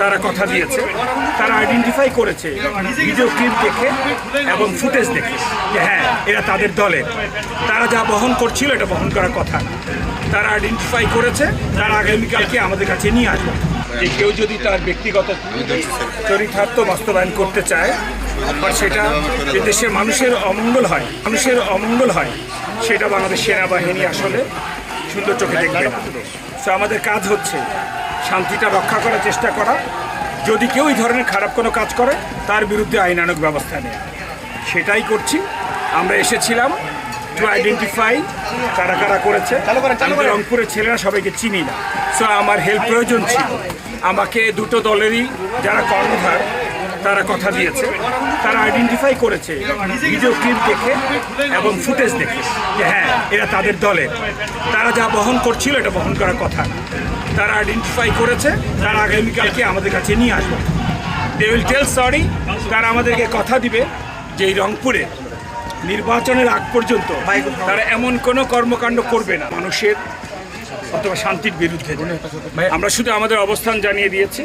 তারা কথা দিয়েছে, তারা আইডেন্টিফাই করেছে ভিডিও ক্লিপ দেখে এবং ফুটেজ দেখে যে হ্যাঁ এরা তাদের দলে। তারা যা বহন করছিল এটা বহন করার কথা। তারা আইডেন্টিফাই করেছে, তারা আগামীকালকে আমাদের কাছে নিয়ে আসবে। যে কেউ যদি তার ব্যক্তিগত চরিতার্থ বাস্তবায়ন করতে চায় বা সেটা দেশের মানুষের অমঙ্গল হয়, মানুষের অমঙ্গল হয়, সেটা বাংলাদেশ সেনাবাহিনী আসলে সুন্দর চোখে দেখবে তো আমাদের কাজ হচ্ছে শান্তিটা রক্ষা করার চেষ্টা করা। যদি কেউ এই ধরনের খারাপ কোনো কাজ করে তার বিরুদ্ধে আইনানুক ব্যবস্থা নেওয়া সেটাই করছি। আমরা এসেছিলাম টু আইডেন্টিফাই কারা কারা করেছে। আমি রংপুরের ছেলেরা সবাইকে চিনি না। সো আমার হেল্প প্রয়োজন ছিল। আমাকে দুটো দলেরই যারা কর্ণধার তারা কথা দিয়েছে, তারা আইডেন্টিফাই করেছে ভিডিও ক্লিপ দেখে এবং ফুটেজ দেখে যে হ্যাঁ এরা তাদের দলে। তারা যা বহন করছিল এটা বহন করার কথা। তারা আইডেন্টিফাই করেছে, তারা আগামীকালকে আমাদের কাছে নিয়ে আসবে। দে উইল টেল সরি তারা আমাদেরকে কথা দিবে যে এই রংপুরে নির্বাচনের আগ পর্যন্ত তারা এমন কোনো কর্মকাণ্ড করবে না। মানুষের অথবা শান্তির বিরুদ্ধে। আমরা শুধু আমাদের অবস্থান জানিয়ে দিয়েছি।